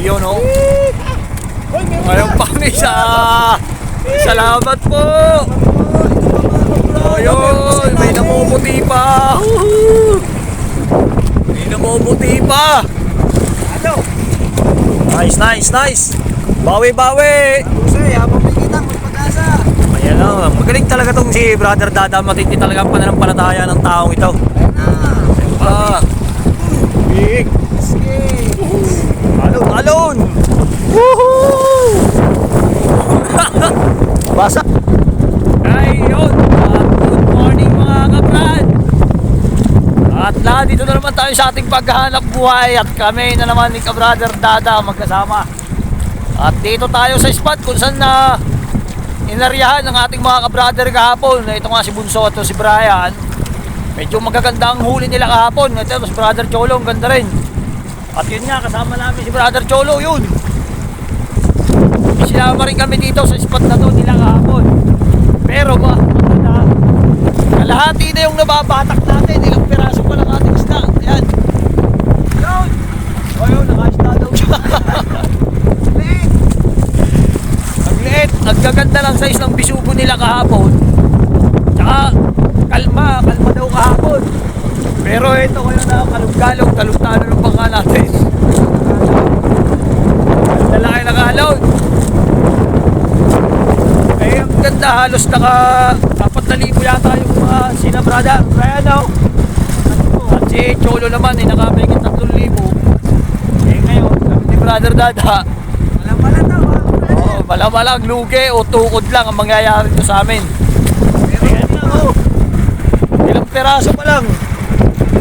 Yun oh. Ngayon pang isa. Salamat po. Ayun, may namumuti pa. May namumuti pa. Ano? Nice, nice, nice. Bawi, bawi. Kasi habang may kitang may pag-asa. Ayan na, magaling talaga tong si Brother Dada. Matindi talaga ang pananampalataya ng taong ito. Ayan na. Ah, big. Sige. Alon, alon. Woohoo! Basa. Ayun. Ah, good morning mga kabrad. At lahat dito na naman tayo sa ating paghahanap buhay at kami na naman ni Kabrother Dada magkasama. At dito tayo sa spot kung saan na inaryahan ng ating mga kabrother kahapon. Ito nga si Bunso at si Brian. Medyo magaganda ang huli nila kahapon. Ito si Brother Cholo, ang ganda rin. At yun nga, kasama namin si Brother Cholo, yun. Isinama rin kami dito sa spot na to nila kahapon. Pero ba, maganda. Kalahati na yung nababatak natin. Ilang piraso pa lang ating isda. Ayan. Yun. O yun, nakaisda daw siya. Liit. Ang liit. Ang gaganda lang size ng bisugo nila kahapon. Tsaka, kalma. Kalma daw kahapon. Pero ito kayo na kalog-galog. Kalugtano ng bangka natin. Lalaki ng alon. Eh, ang ganda. Halos naka 4,000 yata yung mga sinabrada. Kaya no? At si Cholo naman eh, nakabigit 3,000. Eh ngayon, kami ni Brother Dada, pala to. ha? Oh, malamalang lugi o tukod lang ang mangyayari dito sa amin. Pero Ayan na, oh. Ilang peraso pa lang.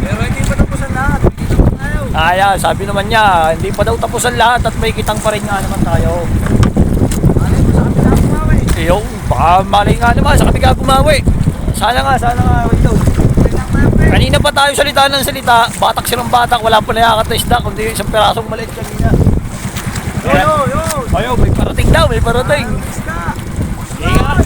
Pero hindi pa tapos ang lahat. Tayo. Kaya, sabi naman niya, hindi pa daw tapos ang lahat at may kitang pa rin nga naman tayo. Malay mo sa kapila ang kumawi. Yung, baka mali nga naman, sa kami ka bumawi. Sana nga, sana nga, wait daw. Kanina pa tayo salita ng salita, batak silang batak, wala pa nayakat na isda, kundi isang perasong maliit kanina. Yo, yo, yo. Ayaw, may parating daw, may parating. Isda. Ingat.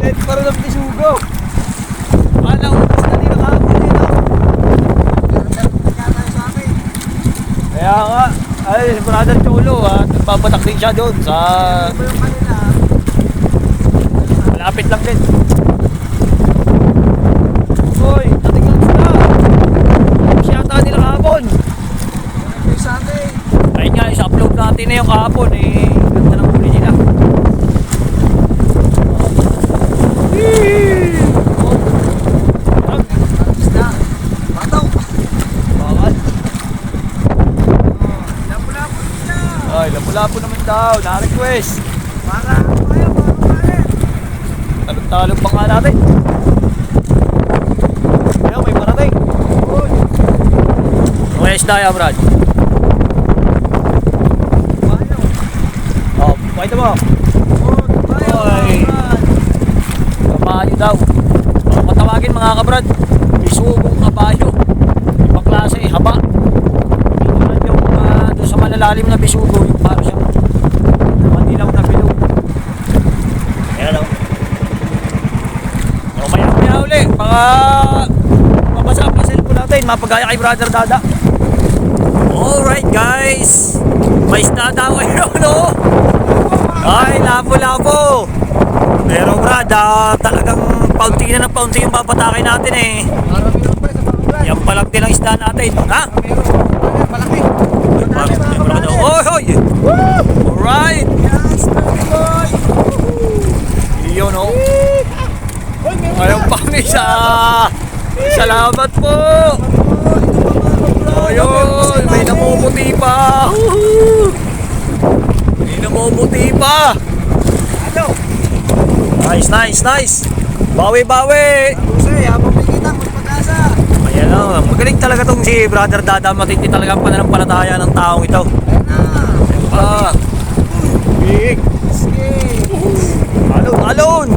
Eh, para ng pisugo. Kala ko, mas na nila kahapon eh, no? Kaya nga, ay, si Cholo, ha, nagbabatak din siya doon sa malapit lang din. Uy, natingnan sila. Siya yata nila kahapon. Ayun nga, isa-upload natin na yung kahapon eh. Ganda ng huli nila. Yee! Oh, bawal. Ay, naman daw. Na-request. Talog-talog pa nga natin. Ayun, may parating. Okay, isda yan, Brad. Oh, pakita mo. Oy. Kabayo daw. Kung matawagin mga kabrad, isugong kabayo. Ibang klase, haba. Hindi yung uh, doon sa malalalim na bisugo, yung para siyang madilaw na bilog. Ayan daw. O maya maya mga mabasa ang cellphone natin, mapagaya kay Brother Dada. Alright guys, may isda daw ngayon no? Ay, labo-labo. Pero brad, ah, talagang paunti na ng paunti yung papatakin natin eh. Yan palang din ang isda natin. Ha? Malaki. Oy, oy! Alright! Yun oh. Ngayon pang isa. Salamat po. Ayun, may namumuti pa. May namumuti pa. Ano? Nice, nice, nice. Bawi, bawi. Kasi habang may kitang may pag-asa. Ayan na, magaling talaga tong si Brother Dada. Matindi talaga ang pananampalataya ng taong ito. Ayan na. Ah, big. Sige. Alon, alon.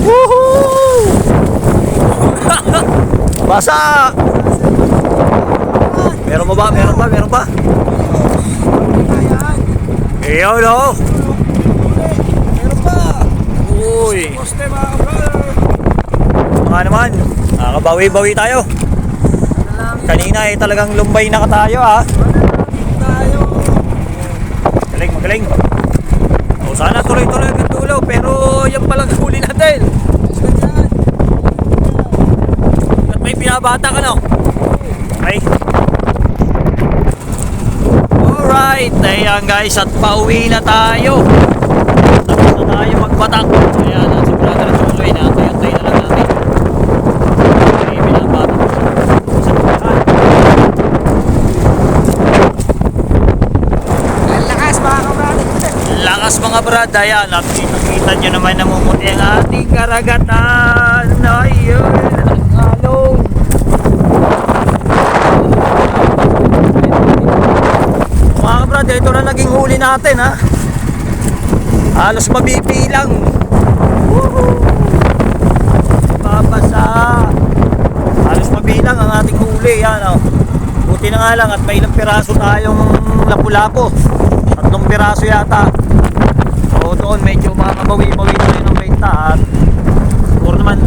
Woohoo! Basa. Meron pa ba? Meron pa? Meron pa? Iyon oh. Meron pa. Uy. Poste brother. Mga naman. Nakakabawi-bawi tayo. Kanina eh talagang lumbay na ka tayo tayo. Magaling, magaling. O sana tuloy-tuloy ang dulo pero yan palang huli natin. Pinabata ka no? Okay. Alright, ayan guys at pauwi na tayo. Tapos na tayo magbatak. Ayan, at si brother tuloy na. Tayo-tayo na lang natin. May pinabata ko sa sa. Ang lakas mga kabrad. Lakas mga brad, ayan at kita nyo naman namumuti ang ating karagatan. Ayun, ang alon. Mga kabrad, ito na naging huli natin ha. Halos mabibilang. Babasa. Halos mabilang ang ating huli. Yan oh. Buti na nga lang at may ilang piraso tayong lapu-lapo. Tatlong piraso yata. So doon medyo makakabawi-bawi tayo ng benta at siguro naman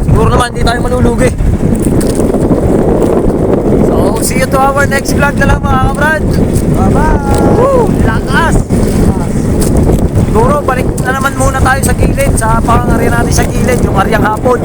siguro naman hindi tayo malulugi. See you to our next vlog na lang mga kabrad. Bye-bye. Woo! Lakas! Siguro balik na naman muna tayo sa gilid sa pangangarin natin sa gilid yung aryang hapon.